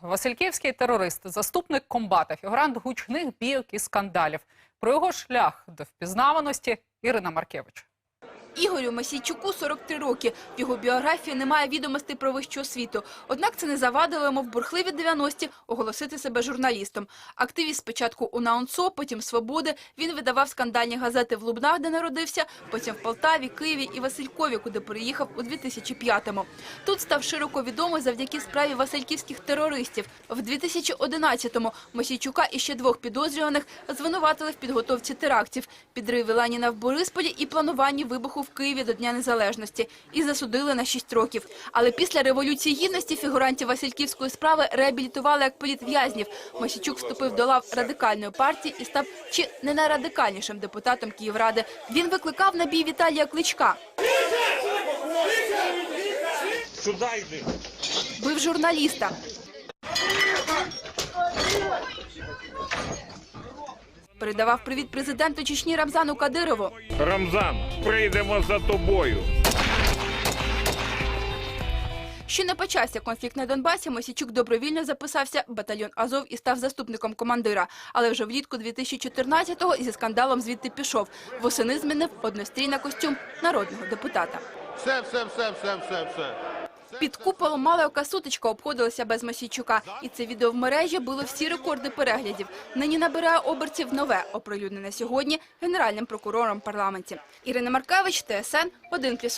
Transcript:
Васильківський терорист, заступник комбата, фігурант гучних бійок і скандалів. Про його шлях до впізнаваності Ірина Маркевич. Ігорю Масійчуку 43 роки. В його біографії немає відомостей про вищу освіту. Однак це не завадило йому в бурхливі 90-ті оголосити себе журналістом. Активіст спочатку у НАУНСО, потім «Свободи». Він видавав скандальні газети в Лубнах, де народився, потім в Полтаві, Києві і Василькові, куди переїхав у 2005-му. Тут став широко відомий завдяки справі васильківських терористів. В 2011-му Масійчука і ще двох підозрюваних звинуватили в підготовці терактів, підриві Леніна в Борисполі і плануванні вибуху в Києві до Дня Незалежності. І засудили на 6 років. Але після Революції Гідності фігурантів Васильківської справи реабілітували як політв'язнів. Масійчук вступив до лав радикальної партії і став чи не найрадикальнішим депутатом Київради. Він викликав на бій Віталія Кличка. Бив журналіста. Передавав привіт президенту Чечні Рамзану Кадирову. Рамзан, прийдемо за тобою. Ще не почався конфлікт на Донбасі. Мосічук добровільно записався в батальйон Азов і став заступником командира. Але вже влітку 2014-го зі скандалом звідти пішов. Восени змінив однострій на костюм народного депутата. Все, все, все, все, все, все. Під куполом Малеока сутичка обходилася без Масійчука, І це відео в мережі було всі рекорди переглядів. Нині набирає оберців нове, оприлюднене сьогодні генеральним прокурором парламенті. Ірина Маркевич, ТСН 1+,1.